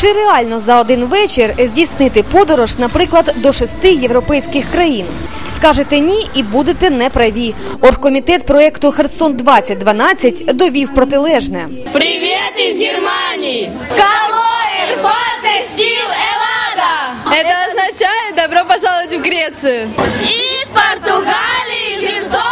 Чи реально за один вечір здійснити подорож, наприклад, до шести європейських країн? Скажете ні і будете неправі. Оргкомітет проєкту Херсон 2012 довів протилежне. Привет из Германии! Калоир, фанта, стил, элада! Это означает добро пожаловать в Грецию. Из Португалии, Херсону, привет!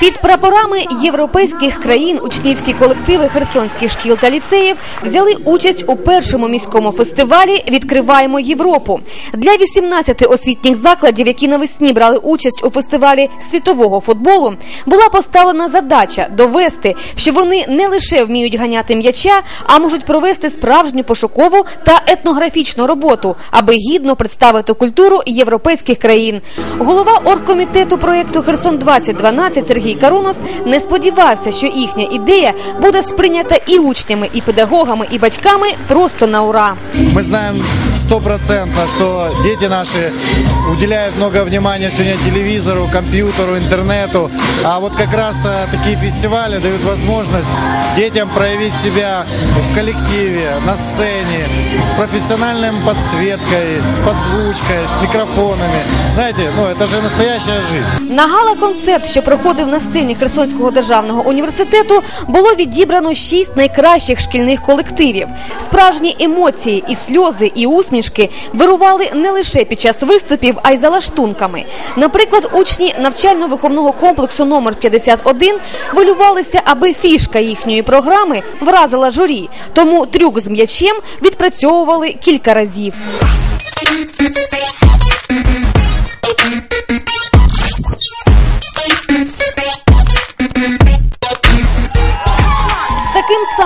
Під прапорами європейських країн учнівські колективи херсонських шкіл та ліцеїв взяли участь у першому міському фестивалі Відкриваємо Європу для 18 освітніх закладів, які навесні брали участь у фестивалі світового футболу. Була поставлена задача довести, що вони не лише вміють ганяти м'яча, а можуть провести справжню пошукову та етнографічну роботу, аби гідно представити культуру європейських країн. Голова оргкомітету проєкту Херсон 2012 Сергій Карунос не сподівався, що їхня ідея буде сприйнята і учнями, і педагогами, і батьками просто на ура. Мы знаем стопроцентно, что дети наши уделяют много внимания сегодня телевизору, компьютеру, интернету. А вот как раз а, такие фестивали дают возможность детям проявить себя в коллективе, на сцене, с профессиональным подсветкой, с подзвучкой, с микрофонами. Знаете, ну это же настоящая жизнь. На гала-концерт, що проходив на сцені Херсонського державного університету, було відібрано шість найкращих шкільних колективів. Справжні емоції, і сльози, і усмішки вирували не лише під час виступів, а й за лаштунками. Наприклад, учні навчально-виховного комплексу номер 51 хвилювалися, аби фішка їхньої програми вразила журі. Тому трюк з м'ячем відпрацьовували кілька разів.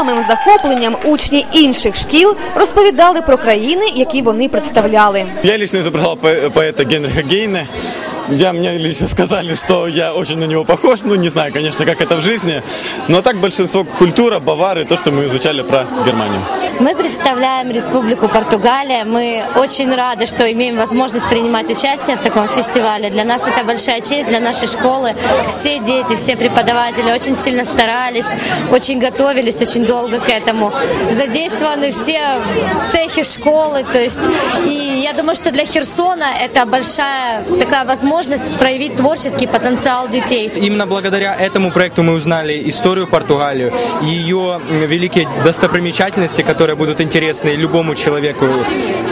Самим захопленням учні інших шкіл розповідали про країни, які вони представляли. Я лично забрала поета Генріха Гейне. Я, мне лично сказали, что я очень на него похож. Ну, не знаю, конечно, как это в жизни. Но так большинство культура, бавары, то, что мы изучали про Германию. Мы представляем Республику Португалия. Мы очень рады, что имеем возможность принимать участие в таком фестивале. Для нас это большая честь, для нашей школы. Все дети, все преподаватели очень сильно старались, очень готовились, очень долго к этому. Задействованы все цехи школы. То есть, и я думаю, что для Херсона это большая такая возможность проявить творческий потенциал детей. Именно благодаря этому проекту мы узнали историю Португалию и ее м, великие достопримечательности, которые будут интересны любому человеку.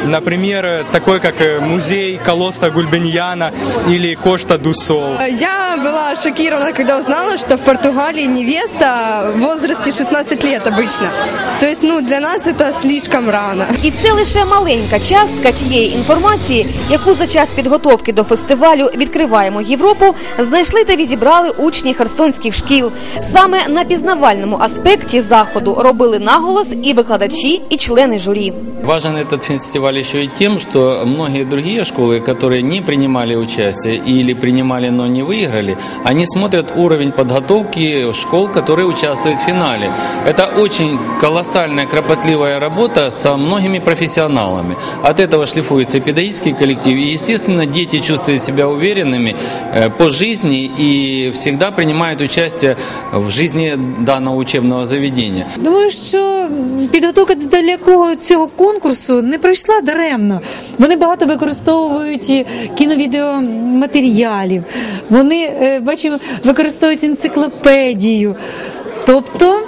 Например, э, такой как э, музей Колоста Гульбеньяна или Кошта ду Сол. Я была шокирована, когда узнала, что в Португалии невеста в возрасте 16 лет обычно. То есть, ну, для нас это слишком рано. І це лише маленька частка тієї інформації, яку за час підготовки до фестивалю відкриваємо Європу, знайшли та відібрали учні херсонських шкіл. Саме на пізнавальному аспекті заходу робили наголос і викладачі, і члени журі. Важен этот фестиваль еще и тем, что многие другие школы, которые не принимали участие или принимали, но не выиграли, они смотрят уровень подготовки школ, которые участвуют в финале. Это очень колоссальная, кропотливая работа со многими профессионалами. От этого шлифуется педагогический коллектив, и, естественно, дети чувствуют себя уверенными э, по жизни и всегда принимают участие в жизни данного учебного заведения. Думаю, що підготовка до якого цього конкурсу не пройшла даремно. Вони багато використовують кіновідеоматеріалів, вони е, бачимо, використовують енциклопедію. Тобто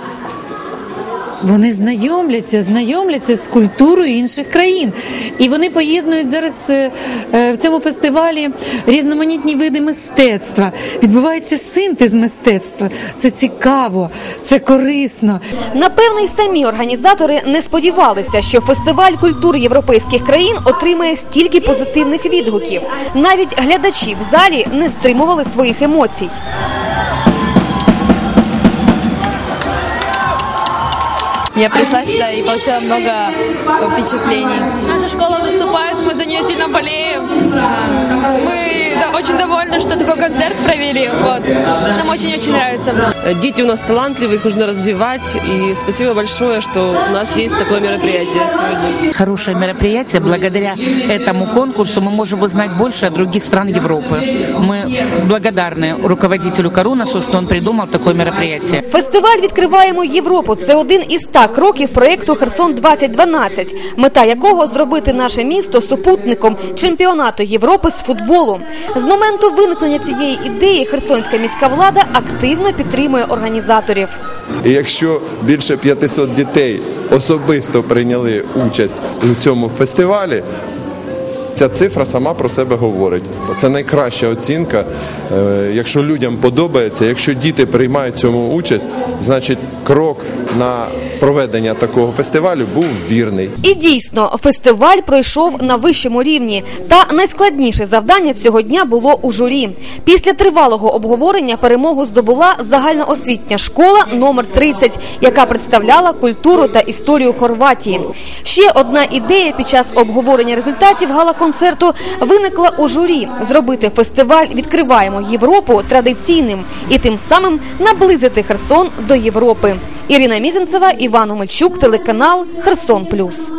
вони знайомляться, знайомляться з культурою інших країн. І вони поєднують зараз е, е, в цьому фестивалі різноманітні види мистецтва. Відбувається синтез мистецтва. Це цікаво, це корисно. Напевно, й самі організатори не сподівалися, що фестиваль культур європейських країн отримає стільки позитивних відгуків. Навіть глядачі в залі не стримували своїх емоцій. Я пришла сюда и получила много впечатлений. Наша школа выступает, мы за нее сильно болеем. Мы да, очень очень довольны, что такой концерт провели. Вот. Нам очень-очень нравится. Дети у нас талантливые, их нужно развивать. И спасибо большое, что у нас есть такое мероприятие сегодня. Хорошее мероприятие. Благодаря этому конкурсу мы можем узнать больше о других стран Европы. Мы благодарны руководителю Карунасу, что он придумал такое мероприятие. Фестиваль відкриваємо Європу. Це один із 100 кроків проєкту Херсон 2012 мета якого зробити наше місто супутником чемпіонату Європи з футболу. З моменту виникнення цієї ідеї херсонська міська влада активно підтримує організаторів. Якщо більше 500 дітей особисто прийняли участь у цьому фестивалі, ця цифра сама про себе говорить. Це найкраща оцінка. Е, Якщо людям подобається, якщо діти приймають цьому участь, значить крок на проведення такого фестивалю був вірний. І дійсно, фестиваль пройшов на вищому рівні. Та найскладніше завдання цього дня було у журі. Після тривалого обговорення перемогу здобула загальноосвітня школа номер 30, яка представляла культуру та історію Хорватії. Ще одна ідея під час обговорення результатів гала-концерту виникла у журі зробити фестиваль Відкриваємо Європу традиційним і тим самим наблизити Херсон до Європи. Ірина Мізенцева, Іван Омельчук, телеканал Херсон Плюс.